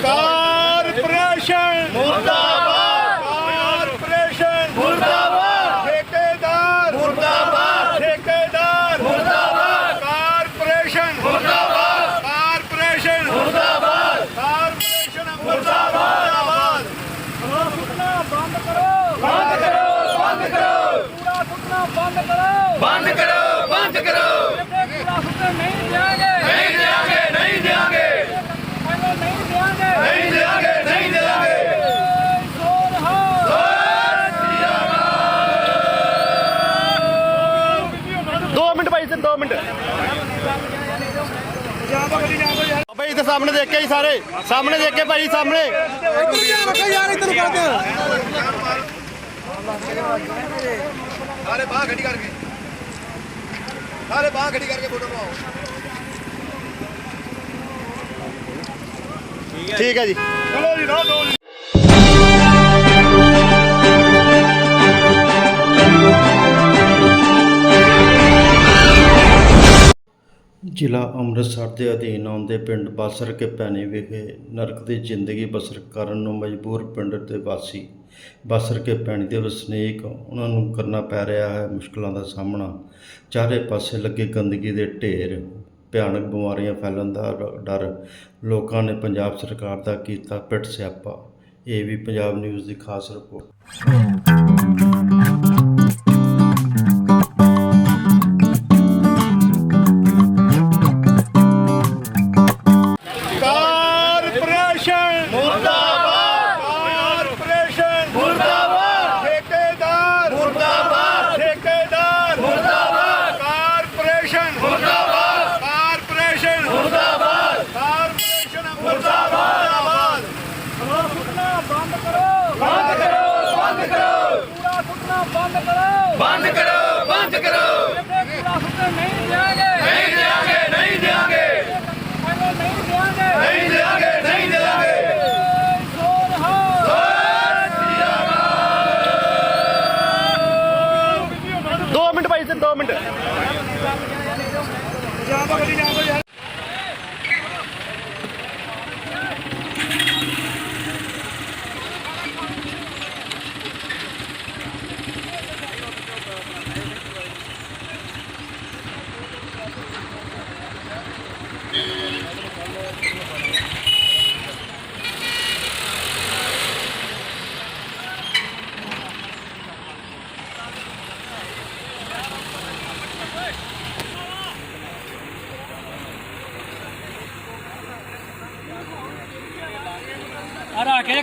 Corporation ਦੋ minute ਭਾਈ ਸਿਰ 2 minute. ਬਾਬਾ ਤੇ ਸਾਹਮਣੇ ਦੇਖਿਆ ਜੀ ਸਾਰੇ। ਸਾਹਮਣੇ ਦੇਖੇ ਭਾਈ ਸਾਹਮਣੇ। ਸਾਰੇ ਬਾਹਰ ਖੜੀ ਕਰਕੇ। ਠੀਕ ਹੈ ਜੀ। ਜ਼ਿਲ੍ਹਾ ਅੰਮ੍ਰਿਤਸਰ ਦੇ ਅਧੀਨ ਆਉਂਦੇ ਪਿੰਡ ਬਾਸਰ ਕੇ ਭੈਣੀ ਵਿਖੇ ਨਰਕ ਦੀ ਜ਼ਿੰਦਗੀ ਬਸਰ ਕਰਨ ਨੂੰ ਮਜਬੂਰ ਪਿੰਡ ਦੇ ਵਾਸੀ ਬਾਸਰ ਕੇ ਭੈਣੀ ਦੇ ਵਸਨੀਕ ਉਹਨਾਂ ਨੂੰ ਕਰਨਾ ਪੈ ਰਿਹਾ ਹੈ ਮੁਸ਼ਕਲਾਂ ਦਾ ਸਾਹਮਣਾ। ਚਾਰੇ ਪਾਸੇ ਲੱਗੇ ਗੰਦਗੀ ਦੇ ਢੇਰ, ਭਿਆਨਕ ਬਿਮਾਰੀਆਂ ਫੈਲਣ ਦਾ ਡਰ ਲੋਕਾਂ ਨੇ ਪੰਜਾਬ ਸਰਕਾਰ ਦਾ ਕੀਤਾ ਪਿੱਟ ਸਿਆਪਾ। ਇਹ ਵੀ ਪੰਜਾਬ ਨਿਊਜ਼ ਦੀ ਖਾਸ ਰਿਪੋਰਟ।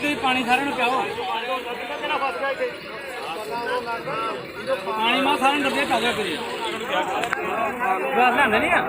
ਆ ਪਾਣੀ ਸਾਰਿਆਂ ਨੂੰ ਪਿਆਓ। ਪਾਣੀ ਮਾ ਸਾਰਿਆਂ ਨੂੰ ਡੱਬੇ ਪਾ ਦਿਓ ਕਰੀ ਗਲਾਸ ਲੈਂਦੇ ਨਹੀਂ ਆ?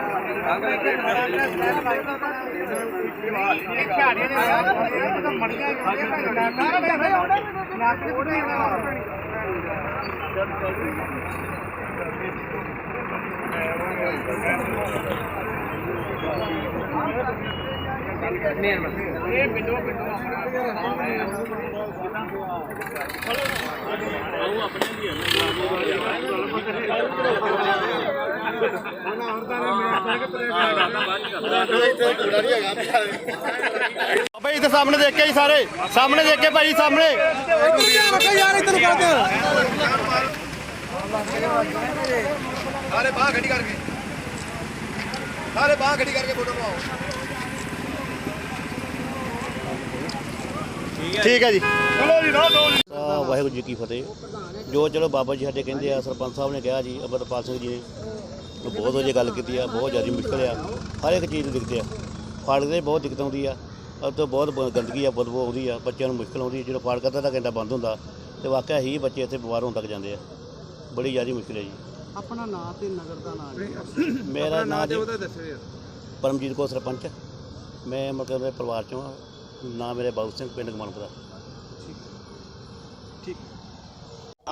ਭਾਈ ਇੱਥੇ ਸਾਹਮਣੇ ਦੇਖ ਕੇ ਹੀ ਸਾਰੇ। ਸਾਹਮਣੇ ਦੇਖ ਕੇ ਭਾਈ, ਸਾਹਮਣੇ। ਸਾਰੇ ਬਾਹਰ ਖੜੀ ਕਰਕੇ। ਸਾਰੇ ਬਾਹਰ ਗੱਡੀ ਕਰਕੇ ਫੋਟੋ ਪਾਓ। ਠੀਕ ਹੈ ਜੀ। ਚਲੋ ਜੀ ਨਾ ਦੋ ਆ ਵਾਹਿਗੁਰੂ ਜੀ ਕੀ ਫਤਿਹ। ਜੋ ਚਲੋ ਬਾਬਾ ਜੀ ਸਾਡੇ ਕਹਿੰਦੇ ਆ ਸਰਪੰਚ ਸਾਹਿਬ ਨੇ ਕਿਹਾ ਜੀ ਅਮਰਪਾਲ ਸਿੰਘ ਜੀ ਨੇ। ਉਹ ਬਹੁਤ ਵਧੀਆ ਗੱਲ ਕੀਤੀ ਆ ਬਹੁਤ ਜ਼ਿਆਦਾ ਮੁਸ਼ਕਲ ਆ। ਹਰ ਇੱਕ ਚੀਜ਼ ਨੂੰ ਦਿਖਦੇ ਆ। ਫਾੜਕ ਦੇ ਬਹੁਤ ਦਿੱਕਤ ਆਉਂਦੀ ਆ। ਉਹ ਤੋਂ ਬਹੁਤ ਗੰਦਗੀ ਆ ਬਦਬੂ ਆਉਂਦੀ ਆ। ਬੱਚਿਆਂ ਨੂੰ ਮੁਸ਼ਕਲ ਆਉਂਦੀ ਆ। ਜਦੋਂ ਫਾੜਕ ਅੱਧਾ ਘੰਟਾ ਬੰਦ ਹੁੰਦਾ ਤੇ ਵਾਕਿਆ ਹੀ ਬੱਚੇ ਇੱਥੇ ਬਿਮਾਰ ਹੋਣ ਤੱਕ ਜਾਂਦੇ ਆ। ਬੜੀ ਜ਼ਿਆਦਾ ਮੁਸ਼ਕਲ ਹੈ ਜੀ। ਆਪਣਾ ਨਾਂ ਤੇ ਨਗਰ ਦਾ ਨਾਂ ਮੇਰਾ ਨਾਮ ਜੀ ਪਰਮਜੀਤ ਕੌਰ ਸਰਪੰਚ। ਮੈਂ ਮਤਲਬ ਦੇ ਪਰਿਵਾਰ ਚੋਂ ਆ। ਨਾਂ ਮੇਰੇ ਬਾਬੂ ਸਿੰਘ ਪਿੰਡ ਗਮਨਪੁਰਾ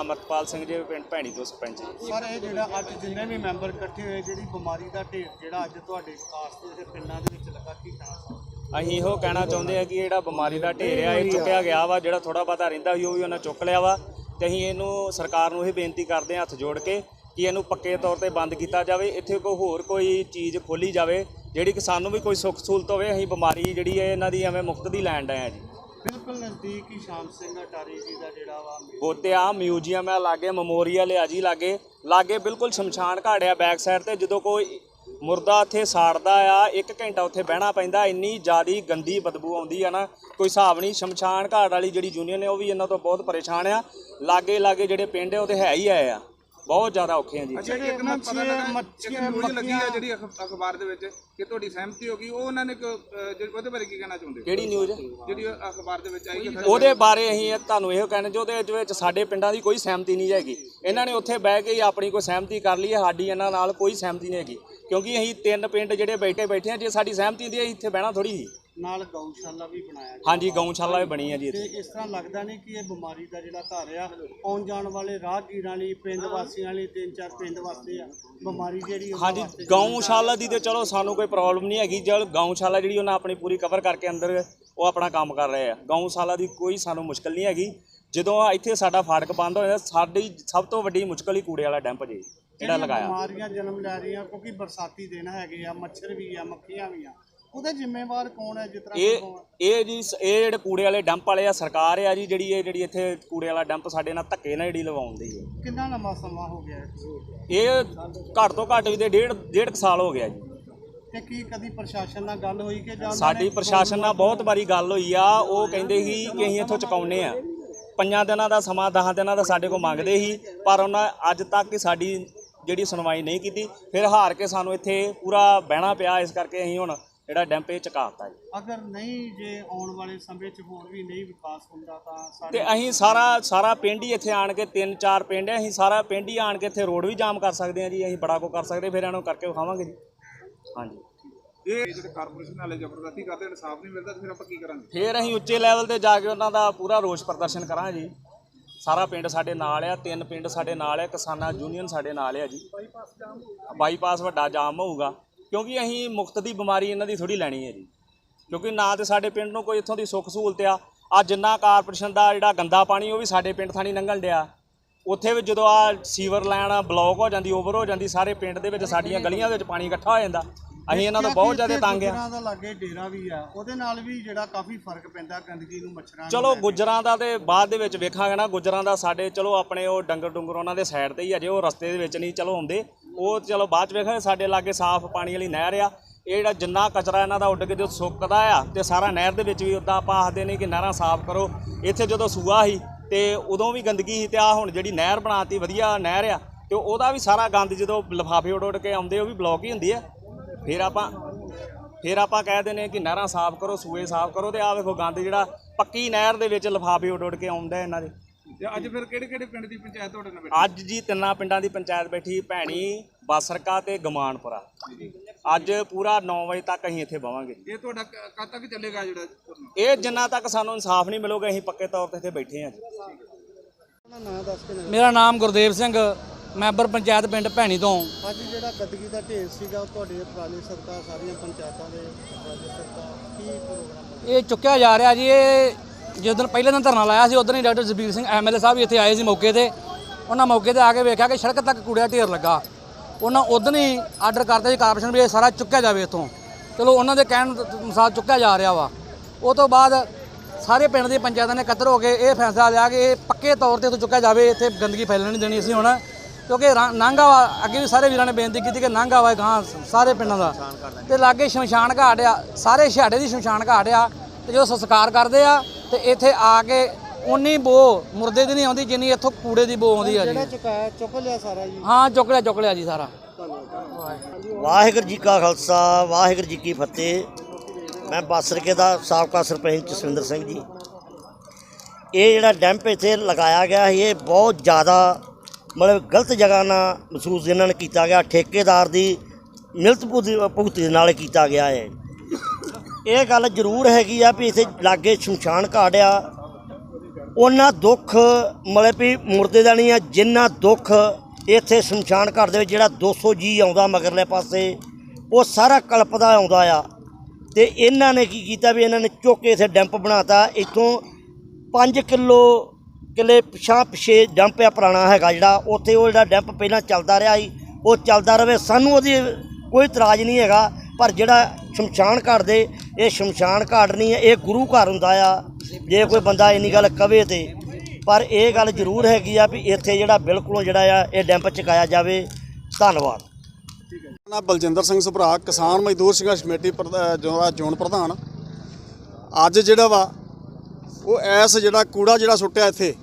ਅਮਰਪਾਲ ਸਿੰਘ ਜੀ ਪਿੰਡ ਭੈਣੀ ਤੋਂ ਸਰਪੰਚ ਜੀ। ਸਰ ਇਹ ਜਿਹੜਾ ਅੱਜ ਜਿੰਨੇ ਵੀ ਮੈਂਬਰ ਇਕੱਠੇ ਹੋਏ ਜਿਹੜੀ ਬਿਮਾਰੀ ਦਾ ਢੇਰ ਜਿਹੜਾ ਅੱਜ ਤੁਹਾਡੇ ਖਾਸ ਤੇ ਜਿਹੜੇ ਪਿੰਡਾਂ ਦੇ ਵਿੱਚ ਲੱਗਾ ਕੀ ਕਹਿਣਾ ਅਸੀਂ ਇਹੋ ਕਹਿਣਾ ਚਾਹੁੰਦੇ ਆ ਕਿ ਜਿਹੜਾ ਬਿਮਾਰੀ ਦਾ ਢੇਰ ਆ ਇਹ ਚੁੱਕਿਆ ਗਿਆ ਵਾ ਜਿਹੜਾ ਥੋੜਾ ਬਹੁਤਾ ਰਹਿੰਦਾ ਸੀ ਉਹ ਵੀ ਉਹਨਾਂ ਚੁੱਕ ਲਿਆ ਵਾ। ਤੇ ਅਸੀਂ ਇਹਨੂੰ ਸਰਕਾਰ ਨੂੰ ਇਹ ਬੇਨਤੀ ਕਰਦੇ ਹਾਂ ਹੱਥ ਜੋੜ ਕੇ ਕਿ ਇਹਨੂੰ ਪੱਕੇ ਤੌਰ ਤੇ ਬੰਦ ਕੀਤਾ ਜਾਵੇ ਇੱਥੇ ਕੋਈ ਹੋਰ ਕੋਈ ਚੀਜ਼ ਖੋਲੀ ਜਾਵੇ ਜਿਹੜੀ ਕਿ ਸਾਨੂੰ ਵੀ ਕੋਈ ਸੁੱਖ ਸਹੂਲਤ ਹੋਵੇ ਅਸੀਂ ਬਿਮਾਰੀ ਜਿਹੜੀ ਹੈ ਇਹਨਾਂ ਦੀ ਐਵੇਂ ਮੁਫਤ ਦੀ ਲੈਣ ਡਏ ਆ ਜੀ। ਬਿਲਕੁਲ ਨਜ਼ਦੀਕ ਹੀ ਸ਼ਾਮ ਸਿੰਘ ਅਟਾਰੀ ਜੀ ਦਾ ਜਿਹੜਾ ਵਾ ਗੋਤਿਆ ਮਿਊਜ਼ੀਅਮ ਹੈ ਲਾਗੇ ਮੈਮੋਰੀਅਲ ਹੈ ਜੀ ਲਾਗੇ। ਲਾਗੇ ਬਿਲਕੁਲ ਸ਼ਮਸ਼ਾਨ ਘਾਟ ਆ ਬੈਕ ਸਾਈਡ ਤੇ ਜਦੋਂ ਕੋਈ ਮੁਰਦਾ ਇੱਥੇ ਸਾੜਦਾ ਆ ਇੱਕ ਘੰਟਾ ਉੱਥੇ ਬਹਿਣਾ ਪੈਂਦਾ ਇੰਨੀ ਜ਼ਿਆਦੀ ਗੰਦੀ ਬਦਬੂ ਆਉਂਦੀ ਆ ਨਾ ਕੋਈ ਹਿਸਾਬ ਨਹੀਂ ਸ਼ਮਸ਼ਾਨ ਘਾਟ ਵਾਲੀ ਜਿਹੜੀ ਯੂਨੀਅਨ ਹੈ ਉਹ ਵੀ ਇਹਨਾਂ ਤੋਂ ਬਹੁਤ ਪਰੇਸ਼ਾਨ ਆ। ਲਾਗੇ ਲਾਗੇ ਜਿਹੜੇ ਪਿੰਡ ਆ ਉਹ ਤੇ ਹੈ ਹੀ ਆਏ ਆ। ਬਹੁਤ ਜ਼ਿਆਦਾ ਔਖੇ ਆ ਜੀ। ਜਿਹੜੇ ਇੱਕ ਨਾ ਪਤਾ ਮੱਛੀਆਂ ਲੱਗਾ ਇੱਕ ਮੱਛੀਆਂ ਨਿਊਜ਼ ਲੱਗੀ ਆ ਜਿਹੜੀ ਅਖ- ਅਖਬਾਰ ਦੇ ਵਿੱਚ ਕਿ ਤੁਹਾਡੀ ਸਹਿਮਤੀ ਹੋ ਗਈ ਉਹ ਉਹਨਾਂ ਨੇ ਅਹ, ਜਿਹੜੀ- ਉਹਦੇ ਬਾਰੇ ਕੀ ਕਹਿਣਾ ਚਾਹੁੰਦੇ ਹੋ? ਕਿਹੜੀ ਨਿਊਜ਼ ਜਿਹੜੀ ਉਹ ਅਖਬਾਰ ਦੇ ਵਿੱਚ ਆਈ ਕਿ ਉਹਦੇ ਬਾਰੇ ਅਸੀਂ ਇਹ ਤੁਹਾਨੂੰ ਇਹੋ ਕਹਿੰਦੇ ਜੋ ਉਹਦੇ ਵਿੱਚ ਸਾਡੇ ਪਿੰਡਾਂ ਦੀ ਕੋਈ ਸਹਿਮਤੀ ਨਹੀਂ ਹੈਗੀ। ਇਹਨਾਂ ਨੇ ਉੱਥੇ ਬਹਿ ਕੇ ਹੀ ਆਪਣੀ ਕੋਈ ਸਹਿਮਤੀ ਕਰ ਲਈ ਹੈ ਸਾਡੀ ਇਹਨਾਂ ਨਾਲ ਕੋਈ ਸਹਿਮਤੀ ਨਹੀਂ ਹੈਗੀ। ਕਿਉਂਕਿ ਅਸੀਂ ਤਿੰਨ ਪਿੰਡ ਜਿਹੜੇ ਬੈਠੇ ਬੈਠੇ ਆ ਜੇ ਸਾਡੀ ਸਹਿਮਤੀ ਹੁੰਦੀ ਅਸੀਂ ਇੱਥੇ ਬਹਿਣਾ ਥੋੜੀ ਸੀ। ਨਾਲ ਗਊਸ਼ਾਲਾ ਵੀ ਬਣਾਇਆ ਗਿਆ। ਹਾਂਜੀ ਗਊਸ਼ਾਲਾ ਵੀ ਬਣੀ ਹੈ ਜੀ ਤੇ ਇੱਥੇ। ਇਸ ਤਰ੍ਹਾਂ ਲੱਗਦਾ ਨਹੀਂ ਕਿ ਇਹ ਬਿਮਾਰੀ ਦਾ ਜਿਹੜਾ ਘਰ ਆ ਆਉਣ ਜਾਣ ਵਾਲੇ ਰਾਹਗੀਰਾਂ ਲਈ ਪਿੰਡ ਵਾਸੀਆਂ ਲਈ ਤਿੰਨ ਚਾਰ ਪਿੰਡ ਵਾਸਤੇ ਆ ਬਿਮਾਰੀ ਜਿਹੜੀ ਉਹਨਾਂ ਹਾਂਜੀ ਵਾਸਤੇ ਗਊਸ਼ਾਲਾ ਦੀ ਤੇ ਚਲੋ ਸਾਨੂੰ ਕੋਈ ਪ੍ਰੋਬਲਮ ਨਹੀਂ ਹੈਗੀ ਜਦ ਗਊਸ਼ਾਲਾ ਜਿਹੜੀ ਉਹਨਾਂ ਆਪਣੀ ਪੂਰੀ ਕਵਰ ਕਰਕੇ ਅੰਦਰ ਉਹ ਆਪਣਾ ਕੰਮ ਕਰ ਰਹੇ ਆ। ਗਊਸ਼ਾਲਾ ਦੀ ਕੋਈ ਸਾਨੂੰ ਮੁਸ਼ਕਲ ਨਹੀਂ ਹੈਗੀ। ਜਦੋਂ ਇੱਥੇ ਸਾਡਾ ਫਾਟਕ ਬੰਦ ਹੋਇਆ ਸਾਡੀ ਸਭ ਤੋਂ ਵੱਡੀ ਮੁਸ਼ਕਲ ਹੀ ਕੂੜੇ ਵਾਲਾ ਡੈਂਪ ਜੀ ਜਿਹੜਾ ਜਿਹੜੀਆਂ ਲਗਾਇਆ। ਬਿਮਾਰੀਆਂ ਜਨਮ ਲੈ ਰਹੀਆਂ ਕਿਉਂਕਿ ਬਰਸਾਤੀ ਦਿਨ ਹੈਗੇ ਆ ਮੱਛਰ ਵੀ ਆ ਮੱਖੀਆਂ ਵੀ ਆ। ਉਹਦਾ ਜ਼ਿੰਮੇਵਾਰ ਕੌਣ ਹੈ ਜਿਸ ਤਰ੍ਹਾਂ ਇਹ ਕੌਣ- ਇਹ ਜੀ ਸ- ਇਹ ਜਿਹੜੇ ਕੂੜੇ ਵਾਲੇ ਡੰਪ ਵਾਲੇ ਆ ਸਰਕਾਰ ਆ ਜੀ ਜਿਹੜੀ ਇਹ ਜਿਹੜੀ ਇੱਥੇ ਕੂੜੇ ਵਾਲਾ ਡੰਪ ਸਾਡੇ ਨਾਲ ਧੱਕੇ ਨਾਲ ਜਿਹੜੀ ਲਵਾਉਂਦੀ ਹੈ ਕਿੰਨਾ ਲੰਮਾ ਸਮਾਂ ਹੋ ਗਿਆ? ਇਹ ਘੱਟ ਤੋਂ ਘੱਟ ਵੀ ਤੇ ਡੇਢ ਡੇਢ ਕੁ ਸਾਲ ਹੋ ਗਿਆ ਜੀ। ਤੇ ਕੀ ਕਦੀ ਪ੍ਰਸ਼ਾਸਨ ਨਾਲ ਗੱਲ ਹੋਈ ਕਿ ਜਾਂ ਉਹਨਾਂ ਸਾਡੀ ਨੇ ਪ੍ਰਸ਼ਾਸਨ ਨਾਲ ਬਹੁਤ ਵਾਰੀ ਗੱਲ ਹੋਈ ਆ ਉਹ ਕਹਿੰਦੇ ਸੀ ਕਿ ਅਸੀਂ ਇੱਥੋਂ ਚੁਕਾਉਨੇ ਆ। ਪੰਜਾਂ ਦਿਨਾਂ ਦਾ ਸਮਾਂ 10 ਦਿਨਾਂ ਦਾ ਸਾਡੇ ਕੋਲ ਮੰਗਦੇ ਸੀ ਪਰ ਉਹਨਾਂ ਅੱਜ ਤੱਕ ਹੀ ਸਾਡੀ ਜਿਹੜੀ ਸੁਣਵਾਈ ਨਹੀਂ ਕੀਤੀ। ਫਿਰ ਹਾਰ ਕੇ ਸਾਨੂੰ ਇੱਥੇ ਪੂਰਾ ਬਹਿਣਾ ਪਿਆ ਇਸ ਕਰਕੇ ਅਸੀਂ ਹੁਣ ਜਿਹੜਾ ਡੈਂਪ ਇਹ ਚੁਕਾਤਾ ਜੀ। ਅਗਰ ਨਹੀਂ ਜੇ ਆਉਣ ਵਾਲੇ ਸਮੇਂ 'ਚ ਹੋਰ ਵੀ ਨਹੀਂ ਵਿਕਾਸ ਹੁੰਦਾ ਤਾਂ ਤੇ ਅਸੀਂ ਸਾਰਾ ਸਾਰਾ ਪਿੰਡ ਹੀ ਇੱਥੇ ਆਣ ਕੇ ਤਿੰਨ ਚਾਰ ਪਿੰਡ ਹੈ ਅਸੀਂ ਸਾਰਾ ਪਿੰਡ ਹੀ ਆਣ ਕੇ ਇੱਥੇ ਰੋਡ ਵੀ ਜਾਮ ਕਰ ਸਕਦੇ ਹਾਂ ਜੀ ਅਸੀਂ ਬੜਾ ਕੋ ਕਰ ਸਕਦੇ ਫਿਰ ਇਹਨਾਂ ਨੂੰ ਕਰਕੇ ਵਿਖਾਵਾਂਗੇ ਜੀ। ਹਾਂਜੀ। ਇਹ ਜਿਹੜੇ ਕਾਰਪੋਰੇਸ਼ਨ ਵਾਲੇ ਜ਼ਬਰਦਸਤੀ ਕਰਦੇ ਇਨਸਾਫ ਨਹੀਂ ਮਿਲਦਾ ਤੇ ਫਿਰ ਆਪਾਂ ਕੀ ਕਰਾਂਗੇ? ਫਿਰ ਅਸੀਂ ਉੱਚੇ ਲੈਵਲ ਤੇ ਜਾ ਕੇ ਉਹਨਾਂ ਦਾ ਪੂਰਾ ਰੋਸ ਪ੍ਰਦਰਸ਼ਨ ਕਰਾਂਗੇ ਜੀ। ਸਾਰਾ ਪਿੰਡ ਸਾਡੇ ਨਾਲ ਆ ਤਿੰਨ ਪਿੰਡ ਸਾਡੇ ਨਾਲ ਆ ਕਿਸਾਨਾਂ ਯੂਨੀਅਨ ਸਾਡੇ ਨਾਲ ਆ ਜੀ। ਬਾਈਪਾਸ ਵੱਡਾ ਜਾਮ ਹੋਊਗਾ। ਕਿਉਂਕਿ ਅਸੀਂ ਮੁਫਤ ਦੀ ਬਿਮਾਰੀ ਇਹਨਾਂ ਦੀ ਥੋੜੀ ਲੈਣੀ ਹੈ ਜੀ। ਕਿਉਂਕਿ ਨਾ ਤੇ ਸਾਡੇ ਪਿੰਡ ਨੂੰ ਕੋਈ ਇੱਥੋਂ ਦੀ ਸੁੱਖ ਸਹੂਲਤ ਆ। ਆ ਜਿੰਨਾ ਕਾਰਪੋਰੇਸ਼ਨ ਦਾ ਜਿਹੜਾ ਗੰਦਾ ਪਾਣੀ ਉਹ ਵੀ ਸਾਡੇ ਪਿੰਡ ਥਾਣੀ ਲੰਘਣ ਡਿਆ। ਉੱਥੇ ਵੀ ਜਦੋਂ ਆ ਸੀਵਰ ਲਾਈਨ ਬਲੌਕ ਹੋ ਜਾਂਦੀ ਓਵਰ ਹੋ ਜਾਂਦੀ ਸਾਰੇ ਪਿੰਡ ਦੇ ਵਿੱਚ ਸਾਡੀਆਂ ਗਲੀਆਂ ਦੇ ਵਿੱਚ ਪਾਣੀ ਇਕੱਠਾ ਹੋ ਜਾਂਦਾ। ਅਸੀਂ ਇਹਨਾਂ ਤੋਂ ਬਹੁਤ ਜ਼ਿਆਦਾ ਤੰਗ ਆ। ਗੁੱਜਰਾਂ ਦਾ ਲਾਗੇ ਡੇਰਾ ਵੀ ਆ। ਉਹਦੇ ਨਾਲ ਵੀ ਜਿਹੜਾ ਕਾਫੀ ਫ਼ਰਕ ਪੈਂਦਾ ਗੰਦਗੀ ਨੂੰ ਮੱਛਰਾਂ ਚਲੋ। ਗੁੱਜਰਾਂ ਦਾ ਤੇ ਬਾਅਦ ਦੇ ਵਿੱਚ ਵੇਖਾਂਗੇ ਨਾ। ਗੁੱਜਰਾਂ ਦਾ ਸਾਡੇ ਚਲੋ ਆਪਣੇ ਉਹ ਡੰਗਰ ਡੁੰਗਰ ਉਹਨਾਂ ਦੇ ਸਾਈਡ ਤੇ ਹੀ ਅਜੇ ਉਹ ਰਸਤੇ ਦੇ ਵਿੱਚ ਨਹੀਂ ਚਲੋ ਆਉਂਦੇ ਉਹ ਚਲੋ ਬਾਅਦ ਚ ਵੇਖਾਂਗੇ, ਸਾਡੇ ਲਾਗੇ ਸਾਫ਼ ਪਾਣੀ ਵਾਲੀ ਨਹਿਰ ਆ। ਇਹ ਜਿਹੜਾ ਜਿੰਨਾ ਕਚਰਾ ਇਹਨਾਂ ਦਾ ਉੱਡ ਕੇ ਜੋ ਸੁੱਕਦਾ ਆ ਤੇ ਸਾਰਾ ਨਹਿਰ ਦੇ ਵਿੱਚ ਵੀ ਉਦਾਂ ਆਪਾਂ ਆਖਦੇ ਨੇ ਕਿ ਨਹਿਰਾਂ ਸਾਫ਼ ਕਰੋ। ਇੱਥੇ ਜਦੋਂ ਸੂਆ ਸੀ ਤੇ ਉਦੋਂ ਵੀ ਗੰਦਗੀ ਸੀ ਤੇ ਆ ਹੁਣ ਜਿਹੜੀ ਨਹਿਰ ਬਣਾਤੀ ਵਧੀਆ ਨਹਿਰ ਆ ਤੇ ਉਹਦਾ ਵੀ ਸਾਰਾ ਗੰਦ ਜਦੋਂ ਲਿਫਾਫੇ ਉੱਡ ਉੱਡ ਕੇ ਆਉਂਦੇ, ਉਹ ਵੀ ਬਲੌਕ ਹੀ ਹੁੰਦੀ ਆ। ਫਿਰ ਆਪਾਂ ਫਿਰ ਆਪਾਂ ਕਹਿ ਦਿੰਦੇ ਹਾਂ ਕਿ ਨਹਿਰਾਂ ਸਾਫ਼ ਕਰੋ, ਸੂਏ ਸਾਫ਼ ਕਰੋ ਤੇ ਆਹ ਵੇਖੋ ਗੰਦ ਜਿਹੜਾ ਪੱਕੀ ਨਹਿਰ ਦੇ ਵਿੱਚ ਲਿਫਾਫੇ ਉੱਡ ਉੱਡ ਕੇ ਆਉਂਦਾ ਇਹਨਾਂ ਦੇ। ਤੇ ਅੱਜ ਫਿਰ ਕਿਹੜੇ ਕਿਹੜੇ ਪਿੰਡ ਦੀ ਪੰਚਾਇਤ ਤੁਹਾਡੇ ਨਾਲ ਬੈਠੀ? ਅੱਜ ਜੀ ਤਿੰਨਾਂ ਪਿੰਡਾਂ ਦੀ ਪੰਚਾਇਤ ਬੈਠੀ ਭੈਣੀ ਬਾਸਰਕਾ ਤੇ ਗਮਾਨਪੁਰਾ। ਅੱਜ ਪੂਰਾ 9 ਵਜੇ ਤੱਕ ਅਸੀਂ ਇੱਥੇ ਬਵਾਂਗੇ। ਇਹ ਤੁਹਾਡਾ ਕ- ਕਦ ਤੱਕ ਚੱਲੇਗਾ ਜਿਹੜਾ ਧਰਨਾ? ਇਹ ਜਿੰਨਾ ਤੱਕ ਸਾਨੂੰ ਇਨਸਾਫ ਨਹੀਂ ਮਿਲੂਗਾ ਅਸੀਂ ਪੱਕੇ ਤੌਰ ਤੇ ਇੱਥੇ ਬੈਠੇ ਹਾਂ ਜੀ। ਮੇਰਾ ਨਾਮ ਗੁਰਦੇਵ ਸਿੰਘ ਮੈਂਬਰ ਪੰਚਾਇਤ ਪਿੰਡ ਭੈਣੀ ਤੋਂ। ਅੱਜ ਜਿਹੜਾ ਗੰਦਗੀ ਦਾ ਢੇਰ ਸੀਗਾ ਉਹ ਤੁਹਾਡੇ ਉਪਰਾਲੇ ਸਦਕਾ ਸਾਰੀਆਂ ਪੰਚਾਇਤਾਂ ਦੇ ਉਪਰਾਲੇ ਸਦਕਾ ਕੀ ਪ੍ਰੋਗਰਾਮ ਇਹ ਚੁੱਕਿਆ ਜਾ ਰਿਹਾ ਜੀ ਇਹ ਜਿਸ ਦਿਨ ਪਹਿਲੇ ਦਿਨ ਧਰਨਾ ਲਾਇਆ ਸੀ, ਉਦੋਂ ਹੀ ਡਾਕਟਰ ਜ਼ਬੀਰ ਸਿੰਘ ਐਮਐਲਏ ਸਾਹਿਬ ਵੀ ਇੱਥੇ ਆਏ ਸੀ ਮੌਕੇ ਤੇ। ਉਹਨਾਂ ਮੌਕੇ ਤੇ ਆ ਕੇ ਵੇਖਿਆ ਕਿ ਸੜਕ ਤੱਕ ਕੂੜਾ ਢੇਰ ਲੱਗਾ। ਉਹਨਾਂ ਉਦੋਂ ਹੀ ਆਰਡਰ ਕਰਤਾ ਸੀ ਕਾਰਪੋਰੇਸ਼ਨ ਵੀ ਇਹ ਸਾਰਾ ਚੁੱਕਿਆ ਜਾਵੇ ਇੱਥੋਂ। ਚਲੋ, ਉਹਨਾਂ ਦੇ ਕਹਿਣ ਅਨੁਸਾਰ ਚੁੱਕਿਆ ਜਾ ਰਿਹਾ ਵਾ। ਉਹ ਤੋਂ ਬਾਅਦ ਸਾਰੇ ਪਿੰਡ ਦੀਆਂ ਪੰਚਾਇਤਾਂ ਨੇ ਇਕੱਤਰ ਹੋ ਕੇ ਇਹ ਫੈਸਲਾ ਲਿਆ ਕਿ ਇਹ ਪੱਕੇ ਤੌਰ ਤੇ ਇੱਥੋਂ ਚੁੱਕਿਆ ਜਾਵੇ, ਇੱਥੇ ਗੰਦਗੀ ਫੈਲਣ ਨਹੀਂ ਦੇਣੀ ਅਸੀਂ ਹੁਣ। ਕਿਉਂਕਿ ਰਾਂ- ਨਾਂਗਾ ਵਾ ਅੱਗੇ ਵੀ ਸਾਰੇ ਵੀਰਾਂ ਨੇ ਬੇਨਤੀ ਕੀਤੀ ਕਿ ਨਾਂਗਾ ਵਾ ਗਾਂ ਸਾਰੇ ਪਿੰਡਾਂ ਦਾ। ਤੇ ਲਾਗੇ ਸ਼ਮਸ਼ਾਨ ਘਾਟ ਆ, ਸਾਰੇ ਛਾੜੇ ਦੀ ਸ਼ਮਸ਼ਾਨ ਘਾਟ ਆ, ਤੇ ਜਦੋਂ ਸੰਸਕਾਰ ਕਰਦੇ ਆ ਤੇ ਇੱਥੇ ਆ ਕੇ ਉਨੀ ਬੋ ਮੁਰਦੇ ਦੀ ਨਹੀਂ ਆਉਂਦੀ ਜਿੰਨੀ ਇੱਥੋਂ ਕੂੜੇ ਦੀ ਬੋ ਆਉਂਦੀ ਆ ਜੀ। ਜਿਹੜਾ ਚੁਕਾਇਆ ਚੁੱਕ ਲਿਆ ਸਾਰਾ ਜੀ। ਹਾਂ ਚੁੱਕ ਲਿਆ ਚੁੱਕ ਲਿਆ ਜੀ ਸਾਰਾ। ਵਾਹਿਗੁਰੂ ਜੀ ਕਾ ਖਾਲਸਾ ਵਾਹਿਗੁਰੂ ਜੀ ਕੀ ਫਤਿਹ। ਮੈਂ ਬਾਸਰਕੇ ਦਾ ਸਾਬਕਾ ਸਰਪੰਚ ਜਸਵਿੰਦਰ ਸਿੰਘ ਜੀ। ਇਹ ਜਿਹੜਾ ਡੈਂਪ ਇੱਥੇ ਲਗਾਇਆ ਗਿਆ ਸੀ ਇਹ ਬਹੁਤ ਜ਼ਿਆਦਾ ਮਤਲਬ ਗਲਤ ਜਗ੍ਹਾ ਨਾਲ ਮਹਿਸੂਸ ਇਹਨਾਂ ਨੇ ਕੀਤਾ ਗਿਆ। ਠੇਕੇਦਾਰ ਦੀ ਮਿਲਤ ਭੁਗਤੀ ਭੁਗਤੀ ਦੇ ਨਾਲ ਕੀਤਾ ਗਿਆ ਹੈ ਇਹ ਗੱਲ ਜ਼ਰੂਰ ਹੈਗੀ ਆ ਵੀ ਇੱਥੇ ਲਾਗੇ ਸ਼ਮਸ਼ਾਨ ਘਾਟ ਆ। ਉਹਨਾਂ ਦੁੱਖ ਮਤਲਬ ਵੀ ਮੁਰਦੇ ਦਾ ਨਹੀਂ ਆ, ਜਿੰਨਾ ਦੁੱਖ ਇੱਥੇ ਸ਼ਮਸ਼ਾਨ ਘਾਟ ਦੇ ਵਿੱਚ ਜਿਹੜਾ 200 ਜੀ ਆਉਂਦਾ ਮਗਰਲੇ ਪਾਸੇ, ਉਹ ਸਾਰਾ ਕਲਪਦਾ ਆਉਂਦਾ ਆ। ਤੇ ਇਹਨਾਂ ਨੇ ਕੀ ਕੀਤਾ ਵੀ ਇਹਨਾਂ ਨੇ ਚੁੱਕ ਕੇ ਇੱਥੇ ਡੈਂਪ ਬਣਾਤਾ। ਇੱਥੋਂ 5 ਕਿਲੋ ਕਿਲੇ ਪਿਛਾਂ ਪਿਛੇ ਡੈਂਪ ਆ ਪੁਰਾਣਾ ਹੈਗਾ ਜਿਹੜਾ, ਉੱਥੇ ਉਹ ਜਿਹੜਾ ਡੈਂਪ ਪਹਿਲਾਂ ਚੱਲਦਾ ਰਿਹਾ ਸੀ, ਉਹ ਚੱਲਦਾ ਰਵੇ ਸਾਨੂੰ ਉਹਦੀ ਕੋਈ ਇਤਰਾਜ਼ ਨਹੀਂ ਹੈਗਾ, ਪਰ ਜਿਹੜਾ ਸ਼ਮਸ਼ਾਨ ਘਾਟ ਦੇ ਇਹ ਸ਼ਮਸ਼ਾਨ ਘਾਟ ਨਹੀਂ ਹੈ, ਇਹ ਗੁਰੂ ਘਰ ਹੁੰਦਾ ਆ। ਜੇ ਕੋਈ ਬੰਦਾ ਇੰਨੀ ਗੱਲ ਕਵੇ ਤੇ। ਪਰ ਇਹ ਗੱਲ ਜ਼ਰੂਰ ਹੈਗੀ ਆ ਵੀ ਇੱਥੇ ਜਿਹੜਾ ਬਿਲਕੁਲ ਜਿਹੜਾ ਆ, ਇਹ ਡੈਂਪ ਚੁਕਾਇਆ ਜਾਵੇ। ਧੰਨਵਾਦ। ਨਾ ਬਲਜਿੰਦਰ ਸਿੰਘ ਸੁਭਰਾ, ਕਿਸਾਨ ਮਜ਼ਦੂਰ ਸੰਘਰਸ਼ ਕਮੇਟੀ ਪ੍ਰਧ- ਜਿਹੜਾ ਜ਼ੋਨ ਪ੍ਰਧਾਨ। ਅੱਜ ਜਿਹੜਾ ਵਾ, ਉਹ ਐਸ ਜਿਹੜਾ ਕੂੜਾ ਜਿਹੜਾ ਸੁੱਟਿਆ ਇੱਥੇ,